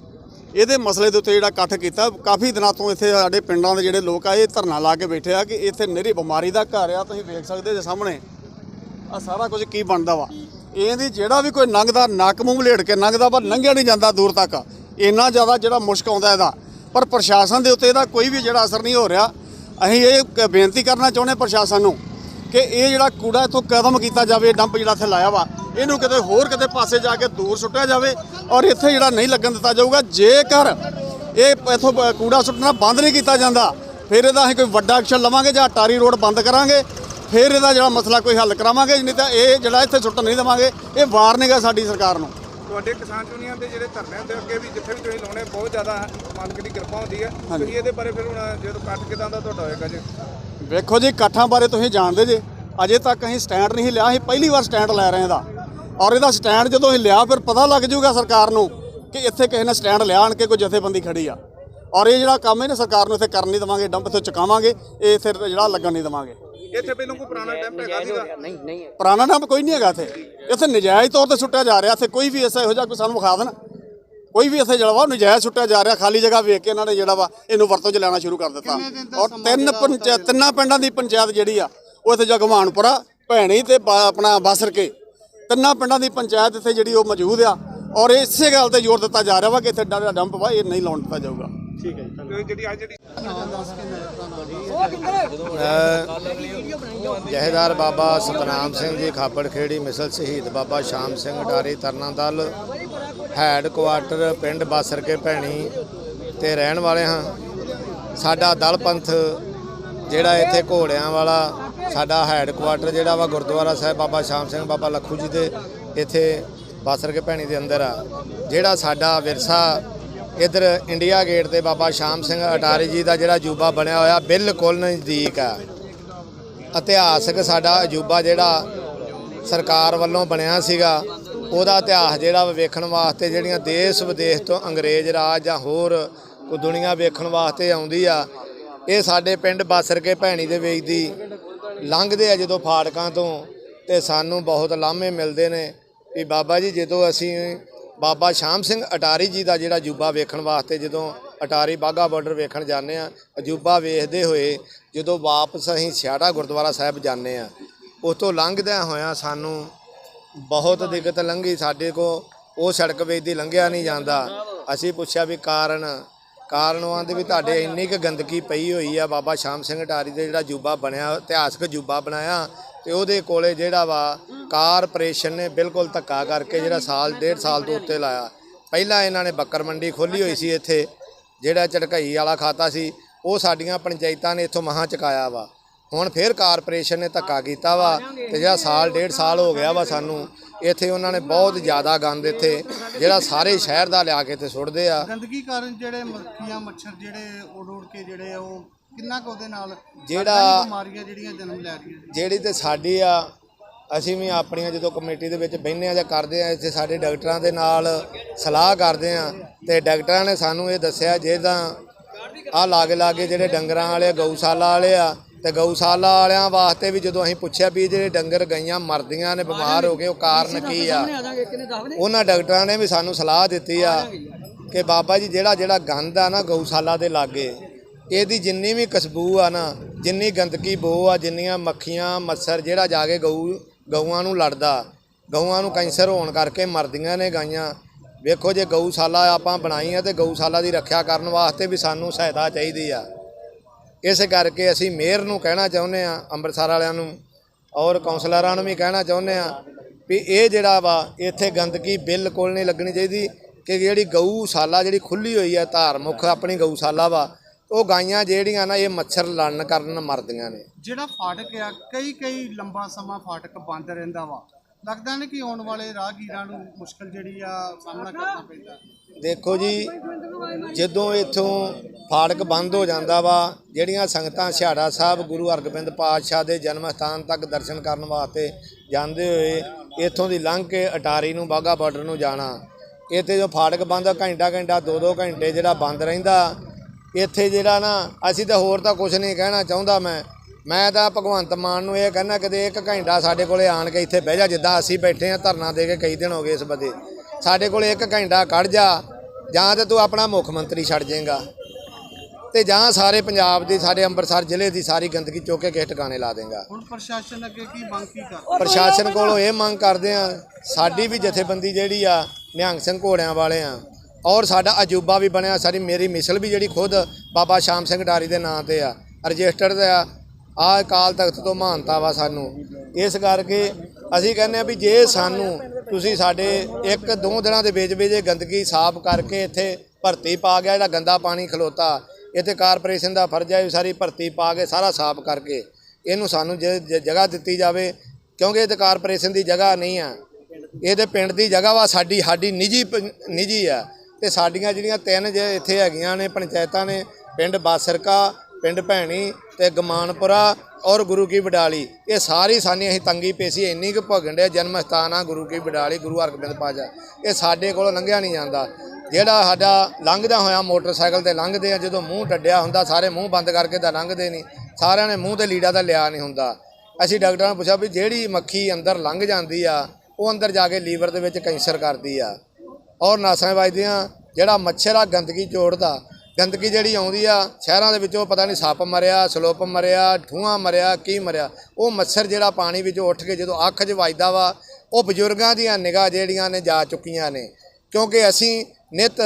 ਇਹਦੇ ਮਸਲੇ ਦੇ ਉੱਤੇ ਜਿਹੜਾ ਇਕੱਠ ਕੀਤਾ। ਕਾਫੀ ਦਿਨਾਂ ਤੋਂ ਇੱਥੇ ਸਾਡੇ ਪਿੰਡਾਂ ਦੇ ਜਿਹੜੇ ਲੋਕ ਆ, ਇਹ ਧਰਨਾ ਲਾ ਕੇ ਬੈਠੇ ਆ ਕਿ ਇੱਥੇ ਨਿਹਰੀ ਬਿਮਾਰੀ ਦਾ ਘਰ ਆ, ਤੁਸੀਂ ਵੇਖ ਸਕਦੇ ਜੇ ਸਾਹਮਣੇ। ਆ ਸਾਰਾ ਕੁਝ ਕੀ ਬਣਦਾ ਵਾ? ਇਹਦੀ ਜਿਹੜਾ ਵੀ ਕੋਈ ਲੰਘਦਾ ਨੱਕ ਮੂੰਹ ਲੇੜ ਕੇ ਲੰਘਦਾ ਪਰ ਲੰਘਿਆ ਨਹੀਂ ਜਾਂਦਾ ਦੂਰ ਤੱਕ। ਇੰਨਾ ਜ਼ਿਆਦਾ ਜਿਹੜਾ ਮੁਸ਼ਕ ਆਉਂਦਾ ਇਹਦਾ। ਪਰ ਪ੍ਰਸ਼ਾਸਨ ਦੇ ਉੱਤੇ ਇਹਦਾ ਕੋਈ ਵੀ ਜਿਹੜਾ ਅਸਰ ਨਹੀਂ ਹੋ ਰਿਹਾ। ਅਸੀਂ ਇਹ ਬੇਨਤੀ ਕਰਨਾ ਚਾਹੁੰਦੇ ਪ੍ਰਸ਼ਾਸਨ ਨੂੰ ਕਿ ਇਹ ਜਿਹੜਾ ਕੂੜਾ ਇੱਥੋਂ ਕਦਮ ਕੀਤਾ ਜਾਵੇ, ਡੰਪ ਜਿਹੜਾ ਇੱਥੇ ਲਾਇਆ ਵਾ, ਇਹਨੂੰ ਕਿਤੇ ਹੋਰ ਕਿਤੇ ਪਾਸੇ ਜਾ ਕੇ ਦੂਰ ਸੁੱਟਿਆ ਜਾਵੇ ਔਰ ਇੱਥੇ ਜਿਹੜਾ ਨਹੀਂ ਲੱਗਣ ਦਿੱਤਾ ਜਾਊਗਾ, ਜੇਕਰ ਇਹ ਇੱਥੋਂ ਕੂੜਾ ਸੁੱਟਣਾ ਬੰਦ ਨਹੀਂ ਕੀਤਾ ਜਾਂਦਾ, ਫਿਰ ਇਹਦਾ ਅਸੀਂ ਕੋਈ ਵੱਡਾ ਐਕਸ਼ਨ ਲਵਾਂਗੇ ਜਾਂ ਟਾਰੀ ਰੋਡ ਬੰਦ ਕਰਾਂਗੇ। ਫਿਰ ਇਹਦਾ ਜਿਹੜਾ ਮਸਲਾ ਕੋਈ ਹੱਲ ਕਰਾਵਾਂਗੇ ਨਹੀਂ ਤਾਂ ਇਹ ਜਿਹੜਾ ਇੱਥੇ ਸੁੱਟਣ ਨਹੀਂ ਦੇਵਾਂਗੇ ਇਹ ਵਾਰਨਿੰਗ ਹੈ ਸਾਡੀ ਸਰਕਾਰ ਨੂੰ। ਤੁਹਾਡੇ ਕਿਸਾਨ ਯੂਨੀਅਨ ਦੇ ਜਿਹੜੇ ਧਰਨਿਆਂ ਦੇ ਅੱਗੇ ਵੀ ਜਿੱਥੇ ਵੀ ਤੁਸੀਂ ਲਾਉਣੇ ਬਹੁਤ ਜ਼ਿਆਦਾ ਮਾਲਕ ਦੀ ਕਿਰਪਾ ਹੁੰਦੀ ਹੈ। ਤੁਸੀਂ ਇਹਦੇ ਬਾਰੇ ਫਿਰ ਹੁਣ ਜਦੋਂ ਕੱਟ ਕਿਦਾਂ ਦਾ ਤੁਹਾਡਾ ਹੋਏਗਾ ਜੀ? ਵੇਖੋ ਜੀ ਇਕੱਠਾਂ ਬਾਰੇ ਤੁਸੀਂ ਜਾਣਦੇ ਜੇ। ਅਜੇ ਤੱਕ ਅਸੀਂ ਸਟੈਂਡ ਨਹੀਂ ਲਿਆ ਅਸੀਂ ਪਹਿਲੀ ਵਾਰ ਸਟੈਂਡ ਲੈ ਰਹੇ ਇਹਦਾ। ਔਰ ਇਹਦਾ ਸਟੈਂਡ ਜਦੋਂ ਅਸੀਂ ਲਿਆ ਫਿਰ ਪਤਾ ਲੱਗ ਜਾਊਗਾ ਸਰਕਾਰ ਨੂੰ ਕਿ ਇੱਥੇ ਕਿਸੇ ਨੇ ਸਟੈਂਡ ਲਿਆ ਆਣ ਕੇ ਕੋਈ ਜਥੇਬੰਦੀ ਖੜੀ ਆ। ਔਰ ਇਹ ਜਿਹੜਾ ਕੰਮ ਇਹਨੇ ਸਰਕਾਰ ਨੂੰ ਇੱਥੇ ਕਰਨ ਨਹੀਂ ਦੇਵਾਂਗੇ ਡੰਪ ਇੱਥੇ ਚੁਕਾਵਾਂਗੇ ਇਹ ਇੱਥੇ ਜਿਹੜਾ ਲੱਗਣ ਨਹੀਂ ਦੇਵਾਂਗੇ। ਇੱਥੇ ਪਹਿਲਾਂ ਕੋਈ ਪੁਰਾਣਾ ਡੈਮ ਹੈਗਾ ਸੀਗਾ? ਪੁਰਾਣਾ ਡੰਪ ਕੋਈ ਨਹੀਂ ਹੈਗਾ ਇੱਥੇ। ਇੱਥੇ ਨਜਾਇਜ਼ ਤੌਰ ਤੇ ਸੁੱਟਿਆ ਜਾ ਰਿਹਾ। ਇੱਥੇ ਕੋਈ ਵੀ ਐਸਾ ਇਹੋ ਜਿਹਾ ਕੋਈ ਸਾਨੂੰ ਵਿਖਾ ਦੇਣ। ਕੋਈ ਵੀ ਇੱਥੇ ਜਿਹੜਾ ਵਾ ਨਜਾਇਜ਼ ਸੁੱਟਿਆ ਜਾ ਰਿਹਾ। ਖਾਲੀ ਜਗ੍ਹਾ ਵੇਖ ਕੇ ਇਹਨਾਂ ਨੇ ਜਿਹੜਾ ਵਾ ਇਹਨੂੰ ਵਰਤੋਂ 'ਚ ਲੈਣਾ ਸ਼ੁਰੂ ਕਰ ਦਿੱਤਾ। ਔਰ ਤਿੰਨ ਪੰਚਾਇਤ ਤਿੰਨਾਂ ਪਿੰਡਾਂ ਦੀ ਪੰਚਾਇਤ ਜਿਹੜੀ ਆ ਉਹ ਇੱਥੇ ਜਗਮਾਨਪੁਰਾ ਭੈਣੀ ਤੇ ਆਪਣਾ ਬਾਸਰਕੇ। ਤਿੰਨਾਂ ਪਿੰਡਾਂ ਦੀ ਪੰਚਾਇਤ ਇੱਥੇ ਜਿਹੜੀ ਉਹ ਮੌਜੂਦ ਆ। ਔਰ ਇਸੇ ਗੱਲ ਤੇ ਜ਼ੋਰ ਦਿੱਤਾ ਜਾ ਰਿਹਾ ਵਾ ਕਿ ਇੱਥੇ ਡੰਪ ਵਾ ਇਹ ਨਹੀਂ ਲਾਉਣ ਦਿੱਤਾ ਜਾਊਗਾ। ਤੇ ਜਿਹੜੀ ਅੱਜ ਜਿਹੜੀ ਜਹੇਦਾਰ ਬਾਬਾ ਸਤਨਾਮ ਸਿੰਘ ਜੀ ਖਾਪੜ ਖੇੜੀ ਮਿਸਲ ਸ਼ਹੀਦ ਬਾਬਾ ਸ਼ਾਮ ਸਿੰਘ ਅਟਾਰੀ ਤਰਨਾ ਦਲ ਹੈਡ ਕੁਆਟਰ ਪਿੰਡ ਬਾਸਰ ਕੇ ਭੈਣੀ ਤੇ ਰਹਿਣ ਵਾਲੇ ਹਾਂ। ਸਾਡਾ ਦਲ ਪੰਥ ਜਿਹੜਾ ਇੱਥੇ ਘੋੜਿਆਂ ਵਾਲਾ ਸਾਡਾ ਹੈਡ ਕੁਆਟਰ ਜਿਹੜਾ ਵਾ ਗੁਰਦੁਆਰਾ ਸਾਹਿਬ ਬਾਬਾ ਸ਼ਾਮ ਸਿੰਘ ਬਾਬਾ ਲੱਖੂ ਜੀ ਦੇ ਇੱਥੇ ਬਾਸਰ ਕੇ ਭੈਣੀ ਦੇ ਅੰਦਰ ਆ। ਜਿਹੜਾ ਸਾਡਾ ਵਿਰਸਾ ਇਧਰ ਇੰਡੀਆ ਗੇਟ ਤੇ ਬਾਬਾ ਸ਼ਾਮ ਸਿੰਘ ਅਟਾਰੀ ਜੀ ਦਾ ਜਿਹੜਾ ਅਜੂਬਾ ਬਣਿਆ ਹੋਇਆ ਬਿਲਕੁਲ ਨਜ਼ਦੀਕ ਆ ਇਤਿਹਾਸਕ ਸਾਡਾ ਅਜੂਬਾ ਜਿਹੜਾ ਸਰਕਾਰ ਵੱਲੋਂ ਬਣਿਆ ਸੀਗਾ, ਉਹਦਾ ਇਤਿਹਾਸ ਜਿਹੜਾ ਵੇਖਣ ਵਾਸਤੇ ਜਿਹੜੀਆਂ ਦੇਸ਼ ਵਿਦੇਸ਼ ਤੋਂ ਅੰਗਰੇਜ਼ ਰਾਜ ਜਾਂ ਹੋਰ ਕੋ ਦੁਨੀਆ ਵੇਖਣ ਵਾਸਤੇ ਆਉਂਦੀ ਆ, ਇਹ ਸਾਡੇ ਪਿੰਡ ਬਾਸਰ ਕੇ ਭੈਣੀ ਦੇ ਵਿੱਚ ਦੀ ਲੰਘਦੇ ਆ ਜਦੋਂ ਫਾਟਕਾਂ ਤੋਂ ਤੇ ਸਾਨੂੰ ਬਹੁਤ ਲਾਹਮੇ ਮਿਲਦੇ ਨੇ ਵੀ ਬਾਬਾ ਜੀ ਜਦੋਂ ਅਸੀਂ ਬਾਬਾ ਸ਼ਾਮ ਸਿੰਘ ਅਟਾਰੀ ਜੀ ਦਾ ਜਿਹੜਾ ਅਜੂਬਾ ਵੇਖਣ ਵਾਸਤੇ ਜਦੋਂ ਅਟਾਰੀ ਬਾਗਾ ਬਾਰਡਰ ਵੇਖਣ ਜਾਂਦੇ ਆ, ਅਜੂਬਾ ਵੇਖਦੇ ਹੋਏ ਜਦੋਂ ਵਾਪਸ ਅਸੀਂ ਸਿਆੜਾ ਗੁਰਦੁਆਰਾ ਸਾਹਿਬ ਜਾਂਦੇ ਆ ਉਸ ਤੋਂ ਲੰਘਦਿਆਂ ਹੋਇਆਂ ਸਾਨੂੰ ਬਹੁਤ ਦਿੱਕਤ ਲੰਘੀ ਸਾਡੇ ਕੋ ਉਹ ਸੜਕ ਵੇਚ ਦੀ ਲੰਘਿਆ ਨਹੀਂ ਜਾਂਦਾ। ਅਸੀਂ ਪੁੱਛਿਆ ਵੀ ਕਾਰਨ ਕਾਰਨ ਉਹ ਆਂਦੇ ਵੀ ਤੁਹਾਡੇ ਇੰਨੀ ਕੁ ਗੰਦਗੀ ਪਈ ਹੋਈ ਆ, ਬਾਬਾ ਸ਼ਾਮ ਸਿੰਘ ਅਟਾਰੀ ਦੇ ਜਿਹੜਾ ਜੂਬਾ ਬਣਿਆ, ਇਤਿਹਾਸਕ ਜੂਬਾ ਬਣਾਇਆ ਤੇ ਉਹਦੇ ਕੋਲੇ ਜਿਹੜਾ ਵਾ ਕਾਰਪੋਰੇਸ਼ਨ ਨੇ ਬਿਲਕੁਲ ਧੱਕਾ ਕਰਕੇ ਜਿਹੜਾ ਸਾਲ, ਡੇਢ ਸਾਲ ਤੋਂ ਉੱਤੇ ਲਾਇਆ। ਪਹਿਲਾਂ ਇਹਨਾਂ ਨੇ ਬੱਕਰ ਮੰਡੀ ਖੋਲੀ ਹੋਈ ਸੀ ਇੱਥੇ, ਜਿਹੜਾ ਝੜਕਈ ਵਾਲਾ ਖਾਤਾ ਸੀ, ਉਹ ਸਾਡੀਆਂ ਪੰਚਾਇਤਾਂ ਨੇ ਇੱਥੋਂ ਮਹਾਂ ਚੁਕਾਇਆ ਵਾ। ਹੁਣ ਫਿਰ ਕਾਰਪੋਰੇਸ਼ਨ ਨੇ ਧੱਕਾ ਕੀਤਾ ਵਾ ਤੇ ਜਿਹੜਾ ਸਾਲ, ਡੇਢ ਸਾਲ ਹੋ ਗਿਆ ਵਾ ਸਾਨੂੰ, ਇੱਥੇ ਉਹਨਾਂ ਨੇ ਬਹੁਤ ਜ਼ਿਆਦਾ ਗੰਦ ਇੱਥੇ, ਜਿਹੜਾ ਸਾਰੇ ਸ਼ਹਿਰ ਦਾ ਲਿਆ ਕੇ ਤੇ ਸੁੱਟਦੇ ਆ। ਗੰਦਗੀ ਕਾਰਨ ਜਿਹੜੇ ਮੱਖੀਆਂ, ਮੱਛਰ ਜਿਹੜੇ ਉੜ ਉੜ ਕੇ ਜਿਹੜੇ ਉਹ ਕਿੰਨਾ ਕੁ ਉਹਦੇ ਨਾਲ? ਜਿਹੜਾ- ਬਿਮਾਰੀਆਂ ਜਿਹੜੀਆਂ ਜਨਮ ਲੈ ਰਹੀਆਂ ਜਿਹੜੀ ਤੇ ਸਾਡੀ ਆ ਅਸੀਂ ਵੀ ਆਪਣੀਆਂ ਜਦੋਂ ਕਮੇਟੀ ਦੇ ਵਿੱਚ ਬਹਿੰਦੇ ਆ ਜਾਂ ਕਰਦੇ ਆ ਇੱਥੇ ਸਾਡੇ ਡਾਕਟਰਾਂ ਦੇ ਨਾਲ ਸਲਾਹ ਕਰਦੇ ਆ ਤੇ ਡਾਕਟਰਾਂ ਨੇ ਸਾਨੂੰ ਇਹ ਦੱਸਿਆ ਜਿਹਦਾ ਆ ਲਾਗੇ ਲਾਗੇ ਜਿਹੜੇ ਡੰਗਰਾਂ ਵਾਲੇ ਗਊਸ਼ਾਲਾ ਵਾਲੇ ਆ ਤੇ ਗਊਸ਼ਾਲਾ ਵਾਲਿਆਂ ਵਾਸਤੇ ਵੀ ਜਦੋਂ ਅਸੀਂ ਪੁੱਛਿਆ ਵੀ ਜਿਹੜੇ ਡੰਗਰ ਗਈਆਂ ਮਰਦੀਆਂ ਨੇ ਬਿਮਾਰ ਹੋ ਗਏ ਉਹ ਕਾਰਨ ਕੀ ਆ? ਉਹਨਾਂ ਡਾਕਟਰਾਂ ਨੇ ਵੀ ਸਾਨੂੰ ਸਲਾਹ ਦਿੱਤੀ ਆ ਕਿ ਬਾਬਾ ਜੀ ਜਿਹੜਾ ਜਿਹੜਾ ਗੰਦ ਆ ਨਾ ਗਊਸ਼ਾਲਾ ਦੇ ਲਾਗੇ ਇਹਦੀ ਜਿੰਨੀ ਵੀ ਖੁਸ਼ਬੂ ਆ ਨਾ, ਜਿੰਨੀ ਗੰਦਗੀ ਬੋ ਆ, ਜਿੰਨੀਆਂ ਮੱਖੀਆਂ, ਮੱਛਰ ਜਿਹੜਾ ਜਾ ਕੇ ਗਊ, ਗਊਆਂ ਨੂੰ ਲੜਦਾ, ਗਊਆਂ ਨੂੰ ਕੈਂਸਰ ਹੋਣ ਕਰਕੇ ਮਰਦੀਆਂ ਨੇ ਗਾਈਆਂ। ਵੇਖੋ ਜੇ ਗਊਸ਼ਾਲਾ ਆਪਾਂ ਬਣਾਈ ਆ ਤੇ ਗਊਸ਼ਾਲਾ ਦੀ ਰੱਖਿਆ ਕਰਨ ਵਾਸਤੇ ਵੀ ਸਾਨੂੰ ਸਹਾਇਤਾ ਚਾਹੀਦੀ ਆ। ਇਸ ਕਰਕੇ ਅਸੀਂ ਮੇਅਰ ਨੂੰ ਕਹਿਣਾ ਚਾਹੁੰਦੇ ਆ, ਅੰਮ੍ਰਿਤਸਰ ਵਾਲਿਆਂ ਨੂੰ, ਔਰ ਕਾਉਂਸਲਰਾਂ ਨੂੰ ਵੀ ਕਹਿਣਾ ਚਾਹੁੰਦੇ ਆ ਵੀ ਇਹ ਜਿਹੜਾ ਵਾ, ਇੱਥੇ ਗੰਦਗੀ ਬਿਲਕੁਲ ਨਹੀਂ ਲੱਗਣੀ ਚਾਹੀਦੀ ਕਿ ਜਿਹੜੀ ਗਊਸ਼ਾਲਾ ਜਿਹੜੀ ਖੁੱਲੀ ਹੋਈ ਆ, ਧਾਰਮਿਕ ਆਪਣੀ ਗਊਸ਼ਾਲਾ ਵਾ ਉਹ ਗਾਈਆਂ ਜਿਹੜੀਆਂ ਨਾ ਇਹ ਮੱਛਰ ਲੜਨ ਕਾਰਨ ਮਰਦੀਆਂ ਨੇ। ਜਿਹੜਾ ਫਾਟਕ ਆ ਕਈ ਕਈ ਲੰਬਾ ਸਮਾਂ ਫਾਟਕ ਬੰਦ ਰਹਿੰਦਾ ਵਾ। ਲੱਗਦਾ ਨਹੀਂ ਕਿ ਆਉਣ ਵਾਲੇ ਰਾਹਗੀਰਾਂ ਨੂੰ ਮੁਸ਼ਕਲ ਜਿਹੜੀ ਆ ਸਾਹਮਣਾ ਕਰਨਾ ਪੈਂਦਾ। ਦੇਖੋ ਜੀ ਜਦੋਂ ਇੱਥੋਂ ਫਾਟਕ ਬੰਦ ਹੋ ਜਾਂਦਾ ਵਾ ਜਿਹੜੀਆਂ ਸੰਗਤਾਂ ਛਿਹਾੜਾ ਸਾਹਿਬ ਗੁਰੂ ਹਰਗੋਬਿੰਦ ਪਾਤਸ਼ਾਹ ਦੇ ਜਨਮ ਸਥਾਨ ਤੱਕ ਦਰਸ਼ਨ ਕਰਨ ਵਾਸਤੇ ਜਾਂਦੇ ਹੋਏ ਇੱਥੋਂ ਦੀ ਲੰਘ ਕੇ ਅਟਾਰੀ ਨੂੰ ਬਾਗਾ ਬਾਰਡਰ ਨੂੰ ਜਾਣਾ। ਇੱਥੇ ਜੋ ਫਾਟਕ ਬੰਦ ਘੰਟਾ ਘੰਟਾ ਦੋ ਦੋ ਘੰਟੇ ਜਿਹੜਾ ਬੰਦ ਰਹਿੰਦਾ ਇੱਥੇ ਜਿਹੜਾ ਨਾ ਅਸੀਂ ਤਾਂ ਹੋਰ ਤਾਂ ਕੁਝ ਨਹੀਂ ਕਹਿਣਾ ਚਾਹੁੰਦਾ ਮੈਂ। ਮੈਂ ਤਾਂ ਭਗਵੰਤ ਮਾਨ ਨੂੰ ਇਹ ਕਹਿਣਾ ਕਦੇ ਇੱਕ ਘੰਟਾ ਸਾਡੇ ਕੋਲੇ ਆਣ ਕੇ ਇੱਥੇ ਬਹਿ ਜਾ ਜਿੱਦਾਂ ਅਸੀਂ ਬੈਠੇ ਆ ਧਰਨਾ ਦੇ ਕੇ ਕਈ ਦਿਨ ਹੋ ਗਏ ਇਸ ਬੰਦੇ। ਸਾਡੇ ਕੋਲੇ ਇੱਕ ਘੰਟਾ ਕੱਢ ਜਾ ਜਾਂ ਤੇ ਤੂੰ ਆਪਣਾ ਮੁੱਖ ਮੰਤਰੀ ਛੱਡ ਜਾਏਗਾ। ਤੇ ਜਾਂ ਸਾਰੇ ਪੰਜਾਬ ਦੀ ਸਾਡੇ ਅੰਮ੍ਰਿਤਸਰ ਜ਼ਿਲ੍ਹੇ ਦੀ ਸਾਰੀ ਗੰਦਗੀ ਚੁੱਕ ਕੇ ਕਿਸੇ ਟਿਕਾਣੇ ਲਾ ਦੇਗਾ। ਹੁਣ ਪ੍ਰਸ਼ਾਸਨ ਅੱਗੇ ਕੀ ਮੰਗ ਕੀ ਕਰ ਪ੍ਰਸ਼ਾਸਨ ਕੋਲੋਂ ਇਹ ਮੰਗ ਕਰਦੇ ਆ ਸਾਡੀ ਵੀ ਜਥੇਬੰਦੀ ਜਿਹੜੀ ਆ ਨਿਹੰਗ ਸਿੰਘ ਘੋੜਿਆਂ ਵਾਲੇ ਆ ਔਰ ਸਾਡਾ ਅਜੂਬਾ ਵੀ ਬਣਿਆ, ਸਾਡੀ ਮੇਰੀ ਮਿਸਲ ਵੀ ਜਿਹੜੀ ਖੁਦ ਬਾਬਾ ਸ਼ਾਮ ਸਿੰਘ ਡਾਰੀ ਦੇ ਨਾਂ ਤੇ ਆ, ਰਜਿਸਟਰਡ ਆ ਆ ਅਕਾਲ ਤਖਤ ਤੋਂ ਮਹਾਨਤਾ ਵਾ ਸਾਨੂੰ। ਇਸ ਕਰਕੇ ਅਸੀਂ ਕਹਿੰਦੇ ਆ ਵੀ ਜੇ ਸਾਨੂੰ ਤੁਸੀਂ ਸਾਡੇ ਇੱਕ ਦੋ ਦਿਨਾਂ ਦੇ ਵਿੱਚ ਵਿੱਚ ਇਹ ਗੰਦਗੀ ਸਾਫ਼ ਕਰਕੇ ਇੱਥੇ ਭਰਤੀ ਪਾ ਗਿਆ, ਜਿਹੜਾ ਗੰਦਾ ਪਾਣੀ ਖਲੋਤਾ, ਇੱਥੇ ਕਾਰਪੋਰੇਸ਼ਨ ਦਾ ਫਰਜ਼ ਹੈ ਵੀ ਸਾਰੀ ਭਰਤੀ ਪਾ ਕੇ ਸਾਰਾ ਸਾਫ਼ ਕਰਕੇ ਇਹਨੂੰ ਸਾਨੂੰ ਜੇ, ਜਗ੍ਹਾ ਦਿੱਤੀ ਜਾਵੇ, ਕਿਉਂਕਿ ਇਹ ਤੇ ਕਾਰਪੋਰੇਸ਼ਨ ਦੀ ਜਗ੍ਹਾ ਨਹੀਂ ਆ। ਇਹ ਤੇ ਪਿੰਡ ਦੀ ਜਗ੍ਹਾ ਵਾ, ਸਾਡੀ ਸਾਡੀ ਨਿੱਜੀ ਪ- ਨਿੱਜੀ ਆ। ਤੇ ਸਾਡੀਆਂ ਜਿਹੜੀਆਂ ਤਿੰਨ ਜੇ ਇੱਥੇ ਹੈਗੀਆਂ ਨੇ, ਪੰਚਾਇਤਾਂ ਨੇ, ਪਿੰਡ ਬਾਸਰਕਾ, ਪਿੰਡ ਭੈਣੀ ਤੇ ਗਮਾਨਪੁਰਾ ਔਰ ਗੁਰੂ ਕੀ ਬਡਾਲੀ ਇਹ ਸਾਰੀ ਸਾਨੀ ਅਸੀਂ ਤੰਗੀ ਪੇਸੀ ਇੰਨੀ ਕੁ ਭਗਣ ਦੇ ਜਨਮ ਸਥਾਨ ਆ ਗੁਰੂ ਕੀ ਬਡਾਲੀ ਗੁਰੂ ਹਰਗੋਬਿੰਦ ਪਾਤਸ਼ਾਹ ਇਹ ਸਾਡੇ ਕੋਲੋਂ ਲੰਘਿਆ ਨਹੀਂ ਜਾਂਦਾ। ਜਿਹੜਾ ਸਾਡਾ ਲੰਘਦਾ ਹੋਇਆ ਮੋਟਰਸਾਈਕਲ ਤੇ ਲੰਘਦੇ ਆ, ਜਦੋਂ ਮੂੰਹ ਡੱਡਿਆ ਹੁੰਦਾ, ਸਾਰੇ ਮੂੰਹ ਬੰਦ ਕਰਕੇ ਤਾਂ ਲੰਘਦੇ ਨਹੀਂ। ਸਾਰਿਆਂ ਨੇ ਮੂੰਹ ਤੇ ਲੀੜਾ ਤਾਂ ਲਿਆ ਨਹੀਂ ਹੁੰਦਾ। ਅਸੀਂ ਡਾਕਟਰਾਂ ਨੂੰ ਪੁੱਛਿਆ ਵੀ ਜਿਹੜੀ ਮੱਖੀ ਅੰਦਰ ਲੰਘ ਜਾਂਦੀ ਆ, ਉਹ ਅੰਦਰ ਜਾ ਕੇ ਲੀਵਰ ਦੇ ਵਿੱਚ ਕੈਂਸਰ ਕਰਦੀ ਆ। ਔਰ ਨਾਸਾਂ ਵੱਜਦੀਆਂ ਜਿਹੜਾ ਮੱਛਰ ਆ ਗੰਦਗੀ ਚੋੜਦਾ ਗੰਦਗੀ ਜਿਹੜੀ ਆਉਂਦੀ ਆ, ਸ਼ਹਿਰਾਂ ਦੇ ਵਿੱਚੋਂ ਪਤਾ ਨਹੀਂ ਸੱਪ ਮਰਿਆ, ਸਲੋਪ ਮਰਿਆ, ਠੂਆਂ ਮਰਿਆ, ਕੀ ਮਰਿਆ, ਉਹ ਮੱਛਰ ਜਿਹੜਾ ਪਾਣੀ ਵਿੱਚੋਂ ਉੱਠ ਕੇ ਜਦੋਂ ਅੱਖ 'ਚ ਵੱਜਦਾ ਵਾ, ਉਹ ਬਜ਼ੁਰਗਾਂ ਦੀਆਂ ਨਿਗਾਹ ਜਿਹੜੀਆਂ ਨੇ ਜਾ ਚੁੱਕੀਆਂ ਨੇ। ਕਿਉਂਕਿ ਅਸੀਂ ਨਿਤ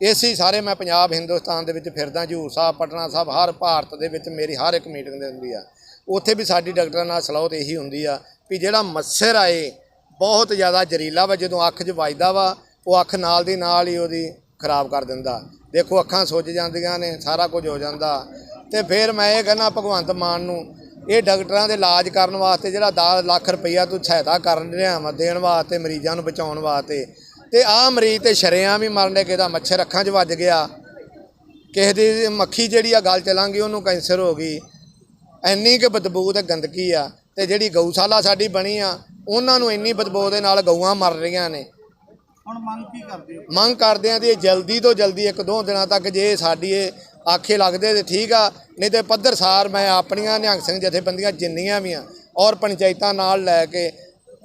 ਏਸੀ ਸਾਰੇ ਮੈਂ ਪੰਜਾਬ, ਹਿੰਦੁਸਤਾਨ ਦੇ ਵਿੱਚ ਫਿਰਦਾ ਹਜ਼ੂਰ ਸਾਹਿਬ, ਪਟਨਾ ਸਾਹਿਬ, ਹਰ ਭਾਰਤ ਦੇ ਵਿੱਚ ਮੇਰੀ ਹਰ ਇੱਕ ਮੀਟਿੰਗ ਦੇ ਹੁੰਦੀ ਆ। ਉੱਥੇ ਵੀ ਸਾਡੀ ਡਾਕਟਰਾਂ ਨਾਲ ਸਲਾਹ ਤੇ ਇਹੀ ਹੁੰਦੀ ਆ ਵੀ ਜਿਹੜਾ ਮੱਛਰ ਆਏ ਬਹੁਤ ਜ਼ਿਆਦਾ ਜ਼ਹਿਰੀਲਾ ਵਾ, ਜਦੋਂ ਅੱਖ 'ਚ ਵੱਜਦਾ ਵਾ ਉਹ ਅੱਖ ਨਾਲ ਦੀ ਨਾਲ ਹੀ ਉਹਦੀ ਖਰਾਬ ਕਰ ਦਿੰਦਾ। ਦੇਖੋ ਅੱਖਾਂ ਸੁੱਜ ਜਾਂਦੀਆਂ ਨੇ, ਸਾਰਾ ਕੁਝ ਹੋ ਜਾਂਦਾ। ਤੇ ਫਿਰ ਮੈਂ ਇਹ ਕਹਿੰਦਾ ਭਗਵੰਤ ਮਾਨ ਨੂੰ, ਇਹ ਡਾਕਟਰਾਂ ਦੇ ਇਲਾਜ ਕਰਨ ਵਾਸਤੇ ਜਿਹੜਾ 10 ਲੱਖ ਰੁਪਈਆ ਤੂੰ ਸਹਾਇਤਾ ਕਰਨ ਰਿਹਾ ਵਾ ਦੇਣ ਵਾਸਤੇ, ਮਰੀਜ਼ਾਂ ਨੂੰ ਬਚਾਉਣ ਵਾਸਤੇ। ਤੇ ਆਹ ਮਰੀਜ਼ ਤੇ ਸ਼ਰੇਆਮ ਵੀ ਮਰਨ ਦੇ ਕਿਹਦਾ ਮੱਛਰ ਅੱਖਾਂ 'ਚ ਵੱਜ ਗਿਆ। ਕਿਸੇ ਦੀ ਮੱਖੀ ਜਿਹੜੀ ਆ ਗੱਲ ਚ ਉਹਨੂੰ ਕੈਂਸਰ ਹੋ ਗਈ। ਐਨੀ ਕਿ ਬਦਬੂ ਤੇ ਗੰਦਗੀ ਆ। ਤੇ ਜਿਹੜੀ ਗਊਸ਼ਾਲਾ ਸਾਡੀ ਬਣੀ ਆ, ਉਹਨਾਂ ਨੂੰ ਇੰਨੀ ਬਦਬੂ ਦੇ ਨਾਲ ਗਊਆਂ ਮਰ ਰਹੀਆਂ ਨੇ। ਹੁਣ ਮੰਗ ਕੀ ਕਰਦੇ ਹੋ? ਮੰਗ ਕਰਦੇ ਆ ਕਿ ਇਹ ਜਲਦੀ ਤੋਂ ਜਲਦੀ ਇੱਕ ਦੋ ਦਿਨਾਂ ਤੱਕ ਜੇ ਸਾਡੀ ਇਹ ਆਖੇ ਲੱਗਦੇ ਤੇ ਠੀਕ ਆ, ਨਹੀਂ ਤੇ ਪੱਧਰ ਸਾਰ ਮੈਂ ਆਪਣੀਆਂ, ਨਿਹੰਗ ਸਿੰਘ ਜਥੇਬੰਦੀਆਂ ਜਿੰਨੀਆਂ ਵੀ ਆ, ਔਰ ਪੰਚਾਇਤਾਂ ਨਾਲ ਲੈ ਕੇ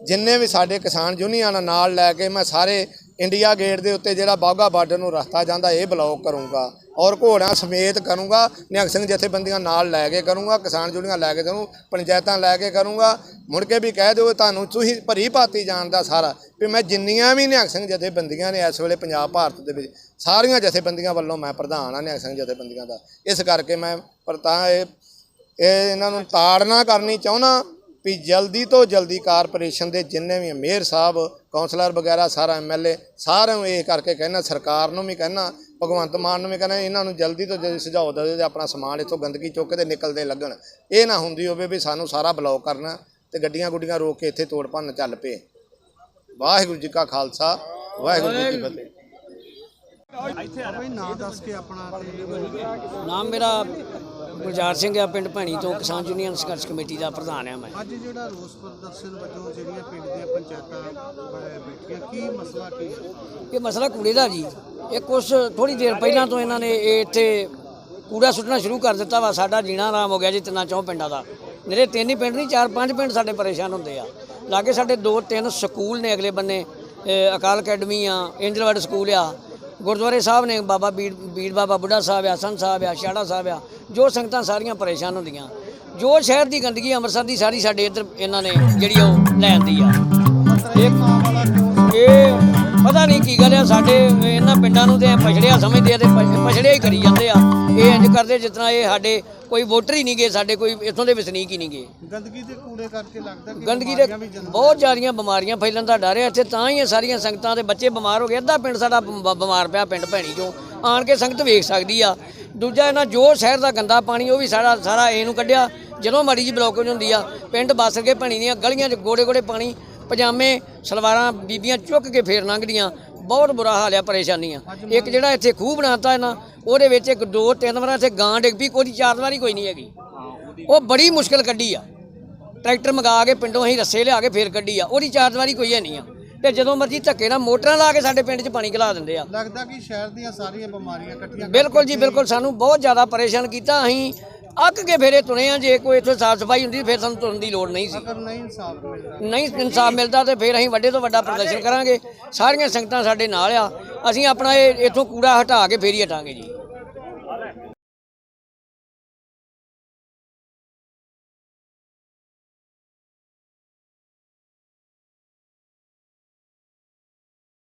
ਜਿੰਨੇ ਵੀ ਸਾਡੇ ਕਿਸਾਨ ਯੂਨੀਅਨ ਨਾਲ ਲੈ ਕੇ ਮੈਂ ਸਾਰੇ ਇੰਡੀਆ ਗੇਟ ਦੇ ਉੱਤੇ ਜਿਹੜਾ ਬਾਗਾ ਬਾਰਡਰ ਨੂੰ ਰਸਤਾ ਜਾਂਦਾ ਇਹ ਬਲੌਕ ਕਰੂੰਗਾ, ਔਰ ਘੋੜਿਆਂ ਸਮੇਤ ਕਰੂੰਗਾ, ਨਿਹੰਗ ਸਿੰਘ ਜਥੇਬੰਦੀਆਂ ਨਾਲ ਲੈ ਕੇ ਕਰੂੰਗਾ, ਕਿਸਾਨ ਯੂਨੀਅਨ ਲੈ ਕੇ ਕਰੂੰ, ਪੰਚਾਇਤਾਂ ਲੈ ਕੇ ਕਰੂੰਗਾ, ਮੁੜ ਕੇ ਵੀ ਕਹਿ ਦਿਓ ਤੁਹਾਨੂੰ ਤੁਸੀਂ ਭਰੀ ਭਾਤੀ ਜਾਣਦਾ ਸਾਰਾ ਵੀ ਮੈਂ ਜਿੰਨੀਆਂ ਵੀ ਨਿਹੰਗ ਸਿੰਘ ਜਥੇਬੰਦੀਆਂ ਨੇ ਇਸ ਵੇਲੇ ਪੰਜਾਬ ਭਾਰਤ ਦੇ ਵਿੱਚ, ਸਾਰੀਆਂ ਜਥੇਬੰਦੀਆਂ ਵੱਲੋਂ ਮੈਂ ਪ੍ਰਧਾਨ ਆ ਨਿਹੰਗ ਸਿੰਘ ਜਥੇਬੰਦੀਆਂ ਦਾ। ਇਸ ਕਰਕੇ ਮੈਂ ਪ੍ਰਤਾ ਇਹ ਇਹ ਇਹਨਾਂ ਨੂੰ ਤਾੜਨਾ ਕਰਨੀ ਚਾਹੁੰਦਾ ਵੀ ਜਲਦੀ ਤੋਂ ਜਲਦੀ ਕਾਰਪੋਰੇਸ਼ਨ ਦੇ ਜਿੰਨੇ ਵੀ ਮੇਅਰ ਸਾਹਿਬ ਕਾਉਂਸਲਰ ਵਗੈਰਾ, ਸਾਰਾ ਐਮਐਲਏ ਸਾਰਿਆਂ ਨੂੰ ਇਹ ਕਰਕੇ ਕਹਿਣਾ, ਸਰਕਾਰ ਨੂੰ ਵੀ ਕਹਿਣਾ, ਭਗਵੰਤ ਮਾਨ ਨੂੰ ਵੀ ਕਹਿਣਾ, ਇਹਨਾਂ ਨੂੰ ਜਲਦੀ ਤੋਂ ਜਲਦੀ ਸੁਝਾਅ ਦਿਓ ਤੇ ਆਪਣਾ ਸਮਾਨ ਇੱਥੋਂ ਗੰਦਗੀ ਚੁੱਕ ਕੇ ਤੇ ਨਿਕਲਦੇ ਲੱਗਣ। ਇਹ ਨਾ ਹੁੰਦੀ ਹੋਵੇ ਵੀ ਸਾਨੂੰ ਸਾਰਾ ਬਲੌਕ ਕਰਨਾ ਤੇ ਗੱਡੀਆਂ ਗੁੱਡੀਆਂ ਰੋਕ ਕੇ ਇੱਥੇ ਤੋੜ ਭੰਨ ਚੱਲ ਪਏ। ਵਾਹਿਗੁਰੂ ਜੀ ਕਾ ਖਾਲਸਾ ਵਾਹਿਗੁਰੂ ਜੀ ਕੀ ਫਤਿਹ। ਭਾਈ ਨਾਂ ਦੱਸ ਕੇ ਆਪਣਾ ਤੇ ਨਾਮ ਮੇਰਾ ਗੁਲਜ਼ਾਰ ਸਿੰਘ ਆ ਪਿੰਡ ਭੈਣੀ ਤੋਂ ਕਿਸਾਨ ਯੂਨੀਅਨ ਸੰਘਰਸ਼ ਕਮੇਟੀ ਦਾ ਪ੍ਰਧਾਨ ਆ ਮੈਂ। ਅੱਜ ਜਿਹੜਾ ਰੋਸ ਪ੍ਰਦਰਸ਼ਨ ਵਜੋਂ ਜਿਹੜੀਆਂ ਪਿੰਡ ਦੀਆਂ ਪੰਚਾਇਤਾਂ ਬ- ਬੈਠੀਆਂ ਕੀ ਮਸਲਾ ਕੀ ਹੈ? ਇਹ ਮਸਲਾ ਕੂੜੇ ਦਾ ਜੀ। ਇਹ ਕੁਛ ਥੋੜੀ ਦੇਰ ਪਹਿਲਾਂ ਤੋਂ ਇਹਨਾਂ ਨੇ ਇਹ ਇੱਥੇ ਕੂੜਾ ਸੁੱਟਣਾ ਸ਼ੁਰੂ ਕਰ ਦਿੱਤਾ ਵਾ। ਸਾਡਾ ਜੀਣਾ ਆਰਾਮ ਹੋ ਗਿਆ ਜੀ ਤਿੰਨਾਂ ਚੌਂ ਪਿੰਡਾਂ ਦਾ। ਮੇਰੇ ਤਿੰਨ ਹੀ ਪਿੰਡ ਨਹੀਂ ਚਾਰ ਪੰਜ ਪਿੰਡ ਸਾਡੇ ਪਰੇਸ਼ਾਨ ਹੁੰਦੇ ਆ। ਲਾਗੇ ਸਾਡੇ ਦੋ ਤਿੰਨ ਸਕੂਲ ਨੇ ਅਗਲੇ ਬੰਨੇ ਅਕਾਲ ਅਕੈਡਮੀ ਆ ਐਂਜਲਵਰਡ ਸਕੂਲ ਆ, ਗੁਰਦੁਆਰੇ ਸਾਹਿਬ ਨੇ ਬਾਬਾ ਬੀੜ ਬੀੜ ਬਾਬਾ ਬੁੱਢਾ ਸਾਹਿਬ ਆ, ਸੰਤ ਸਾਹਿਬ ਆ ਛਾੜਾ ਸਾਹਿਬ ਆ, ਜੋ ਸੰਗਤਾਂ ਸਾਰੀਆਂ ਪਰੇਸ਼ਾਨ ਹੁੰਦੀਆਂ, ਜੋ ਸ਼ਹਿਰ ਦੀ ਗੰਦਗੀ, ਅੰਮ੍ਰਿਤਸਰ ਦੀ ਸਾਰੀ ਸਾਡੇ ਇੱਧਰ ਇਹਨਾਂ ਨੇ ਜਿਹੜੀ ਉਹ ਲੈ ਆਂਦੀ ਆ। ਇਹ ਪਤਾ ਨਹੀਂ ਕੀ ਗੱਲ ਆ, ਸਾਡੇ ਇਹਨਾਂ ਪਿੰਡਾਂ ਨੂੰ ਤੇ ਪਛੜਿਆ ਸਮਝਦੇ ਆ ਤੇ ਪ- ਪਛੜਿਆ ਹੀ ਕਰੀ ਜਾਂਦੇ ਆ। ਇਹ ਇੰਜ ਕਰਦੇ ਜਿਸ ਤਰ੍ਹਾਂ ਇਹ ਸਾਡੇ ਕੋਈ ਵੋਟਰ ਹੀ ਨਹੀਂ ਗਏ ਸਾਡੇ ਕੋਈ ਇੱਥੋਂ ਦੇ ਵਸਨੀਕ ਹੀ ਨਹੀਂ ਗਏ। ਗੰਦਗੀ ਦੇ ਕੂੜੇ ਕਰਕੇ ਲੱਗਦਾ ਕਿ ਗੰਦਗੀ ਦੇ ਬਿਮਾਰੀਆਂ ਵੀ ਜਨਮ ਬਹੁਤ ਜ਼ਿਆਦੀਆਂ ਬਿਮਾਰੀਆਂ ਫੈਲਣ ਦਾ ਡਰ ਹੈ ਇੱਥੇ ਤਾਂ ਹੀ ਇਹ ਸਾਰੀਆਂ ਸੰਗਤਾਂ ਦੇ ਬੱਚੇ ਬਿਮਾਰ ਹੋ ਗਏ ਅੱਧਾ ਪਿੰਡ ਸਾਡਾ ਬ- ਬਿਮਾਰ ਪਿਆ ਪਿੰਡ ਭੈਣੀ ਚੋਂ। ਆਣ ਕੇ ਸੰਗਤ ਵੇਖ ਸਕਦੀ ਆ। ਦੂਜਾ ਇਹਨਾਂ ਜੋ ਸ਼ਹਿਰ ਦਾ ਗੰਦਾ ਪਾਣੀ ਉਹ ਵੀ ਸਾਰਾ ਸਾਰਾ ਇਹਨੂੰ ਕੱਢਿਆ। ਜਦੋਂ ਮਾੜੀ ਜੀ ਬਲੌਕੇਜ ਹੁੰਦੀ ਆ ਪਿੰਡ ਬਸ ਕੇ ਭੈਣੀ ਦੀਆਂ ਗਲੀਆਂ 'ਚ ਗੋੜੇ ਗੋੜੇ ਪਾਣੀ ਪਜਾਮੇ ਸਲਵਾਰਾਂ ਬੀਬੀਆਂ ਚੁੱਕ ਕੇ ਫੇਰ ਲੰਘਦੀਆਂ। ਬਹੁਤ ਬੁਰਾ ਹਾਲ ਆ ਪਰੇਸ਼ਾਨੀਆਂ। ਇੱਕ ਜਿਹੜਾ ਇੱਥੇ ਖੂਹ ਬਣਾਤਾ ਇਹਨਾਂ ਉਹਦੇ ਵਿੱਚ ਇੱਕ ਦੋ ਤਿੰਨ ਵਾਰ ਇੱਥੇ ਗਾਂ ਡਿੱਗ ਪਈ ਕੋਈ ਚਾਰ ਵਾਰੀ ਕੋਈ ਨਹੀਂ ਹੈਗੀ। ਉਹ ਬੜੀ ਮੁਸ਼ਕਲ ਕੱਢੀ ਆ। ਟਰੈਕਟਰ ਮੰਗਾ ਕੇ ਪਿੰਡੋਂ ਅਸੀਂ ਰੱਸੇ ਲਿਆ ਕੇ ਫੇਰ ਕੱਢੀ ਆ ਉਹਦੀ ਚਾਰ ਵਾਰੀ ਕੋਈ ਹੈ ਨਹੀਂ ਆ। ਤੇ ਜਦੋਂ ਮਰਜ਼ੀ ਧੱਕੇ ਨਾਲ ਮੋਟਰਾਂ ਲਾ ਕੇ ਸਾਡੇ ਪਿੰਡ 'ਚ ਪਾਣੀ ਖਿਲਾ ਦਿੰਦੇ ਆ। ਲੱਗਦਾ ਕਿ ਸ਼ਹਿਰ ਦੀਆਂ ਸਾਰੀਆਂ ਬਿਮਾਰੀਆਂ ਇਕੱਠੀਆਂ ਬਿਲਕੁਲ ਜੀ ਬਿਲਕੁਲ ਸਾਨੂੰ ਬਹੁਤ ਜ਼ਿਆਦਾ ਪਰੇਸ਼ਾਨ ਕੀਤਾ ਅਸੀਂ ਅੱਕ ਕੇ ਫੇਰੇ ਤੁਰੇ ਆ ਜੇ ਕੋਈ ਇੱਥੇ ਸਾਫ਼ ਸਫ਼ਾਈ ਹੁੰਦੀ ਫਿਰ ਸਾਨੂੰ ਤੁਰਨ ਦੀ ਲੋੜ ਨਹੀਂ ਸੀ। ਅਗਰ ਨਹੀਂ ਇਨਸਾਫ ਮਿਲਦਾ। ਨਹੀਂ ਇਨਸਾਫ ਮਿਲਦਾ ਤੇ ਫਿਰ ਅਸੀਂ ਵੱਡੇ ਤੋਂ ਵੱਡਾ ਪ੍ਰਦਰਸ਼ਨ ਕਰਾਂਗੇ। ਸਾਰੀਆਂ ਸੰਗਤਾਂ ਸਾਡੇ ਨਾਲ ਆ। ਅਸੀਂ ਆਪਣਾ ਇਹ ਇੱਥੋਂ ਕੂੜਾ ਹਟਾ ਕੇ ਫੇਰ ਹੀ ਹਟਾਂਗੇ ਜੀ।